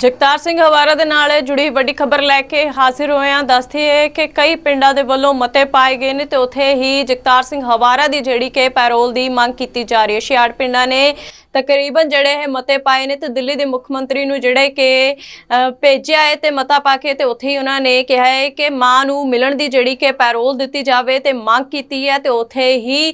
ਜਗਤਾਰ ਸਿੰਘ ਹਵਾਰਾ ਦੇ ਨਾਲ ਜੁੜੀ ਵੱਡੀ ਖਬਰ ਲੈ ਕੇ ਹਾਜ਼ਰ ਹੋਏ ਹਾਂ। ਦੱਸਦੀ ਕਿ ਕਈ ਪਿੰਡਾਂ ਦੇ ਵੱਲੋਂ ਮਤੇ ਪਾਏ ਗਏ ਨੇ ਤੇ ਉੱਥੇ ਹੀ ਜਗਤਾਰ ਸਿੰਘ ਹਵਾਰਾ ਦੀ ਜਿਹੜੀ ਕਿ ਪੈਰੋਲ ਦੀ ਮੰਗ ਕੀਤੀ ਜਾ ਰਹੀ ਹੈ। 66 ਪਿੰਡਾਂ ਨੇ ਤਕਰੀਬਨ ਜਿਹੜੇ ਇਹ ਮਤੇ ਪਾਏ ਨੇ ਤੇ ਦਿੱਲੀ ਦੇ ਮੁੱਖ ਮੰਤਰੀ ਨੂੰ ਜਿਹੜੇ ਕਿ ਭੇਜਿਆ ਹੈ ਤੇ ਮਤਾ ਪਾ ਕੇ ਤੇ ਉੱਥੇ ਹੀ ਉਹਨਾਂ ਨੇ ਕਿਹਾ ਹੈ ਕਿ ਮਾਂ ਨੂੰ ਮਿਲਣ ਦੀ ਜਿਹੜੀ ਕਿ ਪੈਰੋਲ ਦਿੱਤੀ ਜਾਵੇ ਤੇ ਮੰਗ ਕੀਤੀ ਹੈ ਤੇ ਉੱਥੇ ਹੀ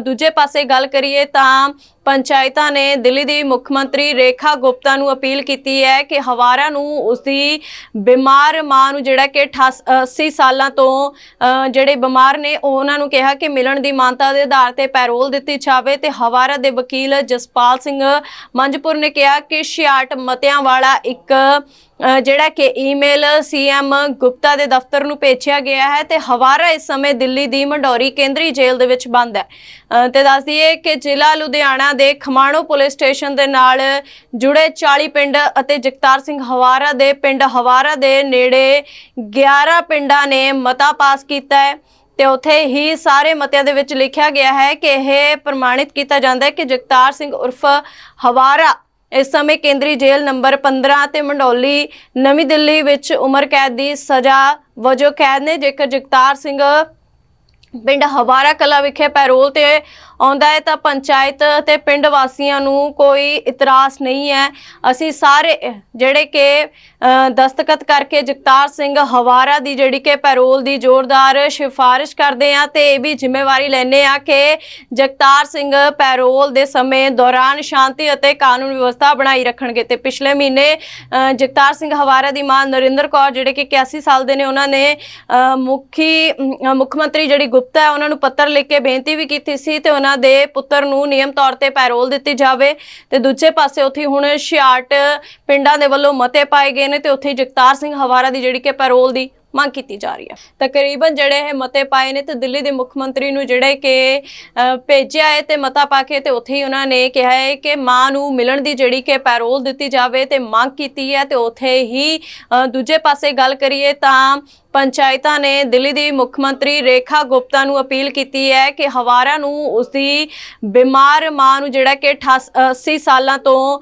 ਦੂਜੇ ਪਾਸੇ ਗੱਲ ਕਰੀਏ ਤਾਂ ਪੰਚਾਇਤਾਂ ਨੇ ਦਿੱਲੀ ਦੀ ਮੁੱਖ ਮੰਤਰੀ ਰੇਖਾ ਗੁਪਤਾ ਨੂੰ ਅਪੀਲ ਕੀਤੀ ਹੈ ਕਿ ਹਵਾਰਾ ਨੂੰ ਉਸਦੀ ਬਿਮਾਰ ਮਾਂ ਨੂੰ ਜਿਹੜਾ ਕਿ 88 80 ਸਾਲਾਂ ਤੋਂ ਅ, ਜਿਹੜੇ ਬਿਮਾਰ ਨੇ ਉਹਨਾਂ ਨੂੰ ਕਿਹਾ ਕਿ ਮਿਲਣ ਦੀ ਮਾਨਤਾ ਦੇ ਆਧਾਰ ਤੇ ਪੈਰੋਲ ਦਿੱਤੀ ਜਾਵੇ ਤੇ ਹਵਾਰਾ ਦੇ ਵਕੀਲ ਜਸਪਾਲ ਸਿੰਘ ਮੰਜਪੁਰ ਨੇ ਕਿਹਾ ਕਿ 66 ਮਤਿਆਂ ਵਾਲਾ ਇੱਕ ਜਿਹੜਾ ਕਿ ਈਮੇਲ ਸੀਐਮ ਗੁਪਤਾ ਦੇ ਦਫ਼ਤਰ ਨੂੰ ਭੇਜਿਆ ਗਿਆ ਹੈ ਤੇ ਹਵਾਰਾ ਇਸ ਸਮੇਂ ਦਿੱਲੀ ਦੀ ਮੰਡੌਰੀ ਕੇਂਦਰੀ ਜੇਲ੍ਹ ਦੇ ਵਿੱਚ ਬੰਦ ਹੈ। ਅ, ਤੇ ਦੱਸ ਦਈਏ ਕਿ ਜ਼ਿਲ੍ਹਾ ਲੁਧਿਆਣਾ ਦੇ ਖਮਾਣੋ ਪੁਲਿਸ ਸਟੇਸ਼ਨ ਦੇ ਨਾਲ ਜੁੜੇ 40 ਪਿੰਡ ਅਤੇ ਜਗਤਾਰ ਸਿੰਘ ਹਵਾਰਾ ਦੇ ਪਿੰਡ ਹਵਾਰਾ ਦੇ ਨੇੜੇ 11 ਪਿੰਡਾਂ ਨੇ ਮਤਾ ਪਾਸ ਕੀਤਾ ਹੈ ਤੇ ਉੱਥੇ ਹੀ ਸਾਰੇ ਮਤਿਆਂ ਦੇ ਵਿੱਚ ਲਿਖਿਆ ਗਿਆ ਹੈ ਕਿ ਇਹ ਪ੍ਰਮਾਣਿਤ ਕੀਤਾ ਜਾਂਦਾ ਹੈ ਕਿ ਜਗਤਾਰ ਸਿੰਘ ਉਰਫ ਹਵਾਰਾ ਇਸ ਸਮੇਂ ਕੇਂਦਰੀ ਜੇਲ੍ਹ ਨੰਬਰ 15 ਤੇ ਮੰਡੌਲੀ ਨਵੀਂ ਦਿੱਲੀ ਵਿੱਚ ਉਮਰ ਕੈਦ ਦੀ ਸਜ਼ਾ ਵਜੋਂ ਕੈਦ ਨੇ, ਜੇਕਰ ਜਗਤਾਰ ਸਿੰਘ ਪਿੰਡ ਹਵਾਰਾ ਕਲਾ ਵਿਖੇ ਪੈਰੋਲ ਤੇ ਆਉਂਦਾ ਹੈ, ਤਾਂ ਪੰਚਾਇਤ ਤੇ ਪਿੰਡ ਵਾਸੀਆਂ ਨੂੰ ਕੋਈ ਇਤਰਾਜ਼ ਨਹੀਂ ਹੈ। ਅਸੀਂ ਸਾਰੇ, ਜਿਹੜੇ ਕਿ ਦਸਤਖਤ ਕਰਕੇ ਜਗਤਾਰ ਸਿੰਘ ਹਵਾਰਾ ਦੀ ਜਿਹੜੀ ਕਿ ਪੈਰੋਲ ਦੀ ਜ਼ੋਰਦਾਰ ਸਿਫਾਰਿਸ਼ ਕਰਦੇ ਆ ਤੇ ਇਹ ਵੀ ਜ਼ਿੰਮੇਵਾਰੀ ਲੈਨੇ ਆ ਕਿ ਜਗਤਾਰ ਸਿੰਘ ਪੈਰੋਲ ਦੇ ਸਮੇਂ ਦੌਰਾਨ ਸ਼ਾਂਤੀ ਅਤੇ ਕਾਨੂੰਨ ਵਿਵਸਥਾ ਬਣਾਈ ਰੱਖਣਗੇ। ਤੇ ਪਿਛਲੇ ਮਹੀਨੇ ਜਗਤਾਰ ਸਿੰਘ ਹਵਾਰਾ ਦੀ ਮਾਂ ਨਰਿੰਦਰ ਕੌਰ, ਜਿਹੜੇ ਕਿ 81 ਸਾਲ ਦੇ ਨੇ, ਉਹਨਾਂ ਨੇ ਮੁਖੀ ਮੁੱਖ ਮੰਤਰੀ ਜਿਹੜੀ ਗੁਪਤਾ ਹੈ, ਉਹਨਾਂ ਨੂੰ ਪੱਤਰ ਲਿਖ ਕੇ ਬੇਨਤੀ ਵੀ ਕੀਤੀ ਸੀ ਤੇ ਉਹਨਾਂ ਦੇ ਪੁੱਤਰ ਨੂੰ ਨਿਯਮ ਤੌਰ ਤੇ ਪੈਰੋਲ ਦਿੱਤੀ ਜਾਵੇ। ਤੇ ਦੂਜੇ ਪਾਸੇ ਉੱਥੇ ਹੁਣ 66 ਪਿੰਡਾਂ ਦੇ ਵੱਲੋਂ ਮਤੇ ਪਾਏ ਗਏ ਨੇ ਤੇ ਉੱਥੇ ਜਗਤਾਰ ਸਿੰਘ ਹਵਾਰਾ ਦੀ ਜਿਹੜੀ ਕਿ ਪੈਰੋਲ ਦੀ ਮੰਗ ਕੀਤੀ ਜਾ ਰਹੀ ਹੈ। ਤਕਰੀਬਨ ਜਿਹੜੇ ਇਹ ਮਤੇ ਪਾਏ ਨੇ ਤੇ ਦਿੱਲੀ ਦੇ ਮੁੱਖ ਮੰਤਰੀ ਨੂੰ ਜਿਹੜੇ ਕਿ ਭੇਜਿਆ ਹੈ ਤੇ ਮਤਾ ਪਾ ਕੇ ਤੇ ਉੱਥੇ ਹੀ ਉਹਨਾਂ ਨੇ ਕਿਹਾ ਹੈ ਕਿ ਮਾਂ ਨੂੰ ਮਿਲਣ ਦੀ ਜਿਹੜੀ ਕਿ ਪੈਰੋਲ ਦਿੱਤੀ ਜਾਵੇ ਤੇ ਮੰਗ ਕੀਤੀ ਹੈ ਤੇ ਉੱਥੇ ਹੀ ਦੂਜੇ ਪਾਸੇ ਗੱਲ ਕਰੀਏ ਤਾਂ ਪੰਚਾਇਤਾਂ ਨੇ ਦਿੱਲੀ ਦੀ ਮੁੱਖ ਮੰਤਰੀ ਰੇਖਾ ਗੁਪਤਾ ਨੂੰ ਅਪੀਲ ਕੀਤੀ ਹੈ ਕਿ ਹਵਾਰਾ ਨੂੰ ਉਸਦੀ ਬਿਮਾਰ ਮਾਂ ਨੂੰ ਜਿਹੜਾ ਕਿ 80 ਸਾਲਾਂ ਤੋਂ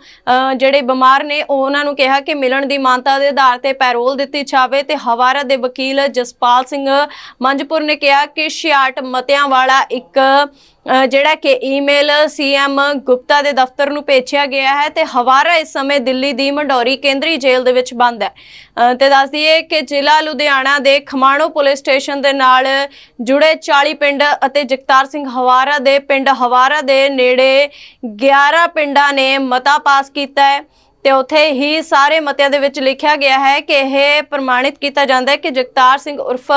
ਜਿਹੜੇ ਬਿਮਾਰ ਨੇ ਉਹਨਾਂ ਨੂੰ ਕਿਹਾ ਕਿ ਮਿਲਣ ਦੀ ਮਾਨਤਾ ਦੇ ਆਧਾਰ ਤੇ ਪੈਰੋਲ ਦਿੱਤੀ ਜਾਵੇ ਤੇ ਹਵਾਰਾ ਦੇ ਵਕੀਲ ਜਸਪਾਲ ਸਿੰਘ ਮੰਜਪੁਰ ਨੇ ਕਿਹਾ ਕਿ 66 ਮਤਿਆਂ ਵਾਲਾ ਇੱਕ ਜਿਹੜਾ ਕਿ ਈਮੇਲ ਸੀਐਮ ਗੁਪਤਾ ਦੇ ਦਫ਼ਤਰ ਨੂੰ ਭੇਜਿਆ ਗਿਆ ਹੈ ਤੇ ਹਵਾਰਾ ਇਸ ਸਮੇਂ ਦਿੱਲੀ ਦੀ ਮੰਡੌਰੀ ਕੇਂਦਰੀ ਜੇਲ੍ਹ ਦੇ ਵਿੱਚ ਬੰਦ ਹੈ। ਤੇ ਦੱਸ ਦਈਏ ਕਿ ਜ਼ਿਲ੍ਹਾ ਲੁਧਿਆਣਾ ਦੇ ਖਮਾਣੋ ਪੁਲਿਸ ਸਟੇਸ਼ਨ ਦੇ ਨਾਲ ਜੁੜੇ 40 ਪਿੰਡ ਅਤੇ ਜਗਤਾਰ ਸਿੰਘ ਹਵਾਰਾ ਦੇ ਪਿੰਡ ਹਵਾਰਾ ਦੇ ਨੇੜੇ 11 ਪਿੰਡਾਂ ਨੇ ਮਤਾ ਪਾਸ ਕੀਤਾ ਹੈ ਤੇ ਉੱਥੇ ਹੀ ਸਾਰੇ ਮਤਿਆਂ ਦੇ ਵਿੱਚ ਲਿਖਿਆ ਗਿਆ ਹੈ ਕਿ ਇਹ ਪ੍ਰਮਾਣਿਤ ਕੀਤਾ ਜਾਂਦਾ ਹੈ ਕਿ ਜਗਤਾਰ ਸਿੰਘ ਉਰਫ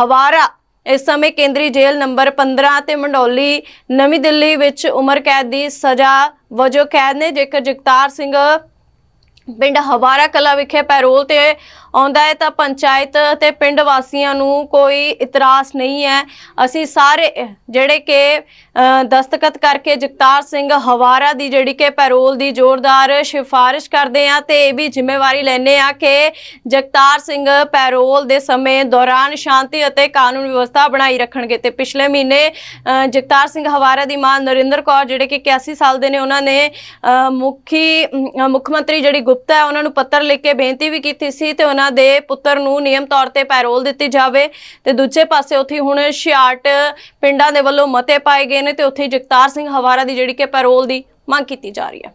ਹਵਾਰਾ ਇਸ ਸਮੇਂ ਕੇਂਦਰੀ ਜੇਲ੍ਹ ਨੰਬਰ 15 ਤੇ ਮੰਡੌਲੀ ਨਵੀਂ ਦਿੱਲੀ ਵਿੱਚ ਉਮਰ ਕੈਦ ਦੀ ਸਜ਼ਾ ਵਜੋਂ ਕੈਦ ਨੇ। ਜੇਕਰ ਜਗਤਾਰ ਸਿੰਘ ਪਿੰਡ ਹਵਾਰਾ ਕਲਾ ਵਿਖੇ ਪੈਰੋਲ ਤੇ ਆਉਂਦਾ ਹੈ, ਤਾਂ ਪੰਚਾਇਤ ਤੇ ਪਿੰਡ ਵਾਸੀਆਂ ਨੂੰ ਕੋਈ ਇਤਰਾਜ਼ ਨਹੀਂ ਹੈ। ਅਸੀਂ ਸਾਰੇ, ਜਿਹੜੇ ਕਿ ਦਸਤਖਤ ਕਰਕੇ ਜਗਤਾਰ ਸਿੰਘ ਹਵਾਰਾ ਦੀ ਜਿਹੜੀ ਕਿ ਪੈਰੋਲ ਦੀ ਜ਼ੋਰਦਾਰ ਸਿਫਾਰਿਸ਼ ਕਰਦੇ ਆ ਤੇ ਇਹ ਵੀ ਜ਼ਿੰਮੇਵਾਰੀ ਲੈਨੇ ਆ ਕਿ ਜਗਤਾਰ ਸਿੰਘ ਪੈਰੋਲ ਦੇ ਸਮੇਂ ਦੌਰਾਨ ਸ਼ਾਂਤੀ ਅਤੇ ਕਾਨੂੰਨ ਵਿਵਸਥਾ ਬਣਾਈ ਰੱਖਣਗੇ। ਤੇ ਪਿਛਲੇ ਮਹੀਨੇ ਜਗਤਾਰ ਸਿੰਘ ਹਵਾਰਾ ਦੀ ਮਾਂ ਨਰਿੰਦਰ ਕੌਰ, ਜਿਹੜੇ ਕਿ 81 ਸਾਲ ਦੇ ਨੇ, ਉਹਨਾਂ ਨੇ ਮੁਖੀ ਮੁੱਖ ਮੰਤਰੀ ਜਿਹੜੀ ਗੁਪਤਾ ਹੈ, ਉਹਨਾਂ ਨੂੰ ਪੱਤਰ ਲਿਖ ਕੇ ਬੇਨਤੀ ਵੀ ਕੀਤੀ ਸੀ ਤੇ ਉਹਨਾਂ ਦੇ ਪੁੱਤਰ ਨੂੰ ਨਿਯਮ ਤੌਰ ਤੇ ਪੈਰੋਲ ਦਿੱਤੀ ਜਾਵੇ। ਤੇ ਦੂਜੇ ਪਾਸੇ ਉੱਥੇ ਹੁਣ 66 ਪਿੰਡਾਂ ਦੇ ਵੱਲੋਂ ਮਤੇ ਪਾਏ ਗਏ ਨੇ ਤੇ ਉੱਥੇ ਜਗਤਾਰ ਸਿੰਘ ਹਵਾਰਾ ਦੀ ਜਿਹੜੀ ਕਿ ਪੈਰੋਲ ਦੀ ਮੰਗ ਕੀਤੀ ਜਾ ਰਹੀ ਹੈ।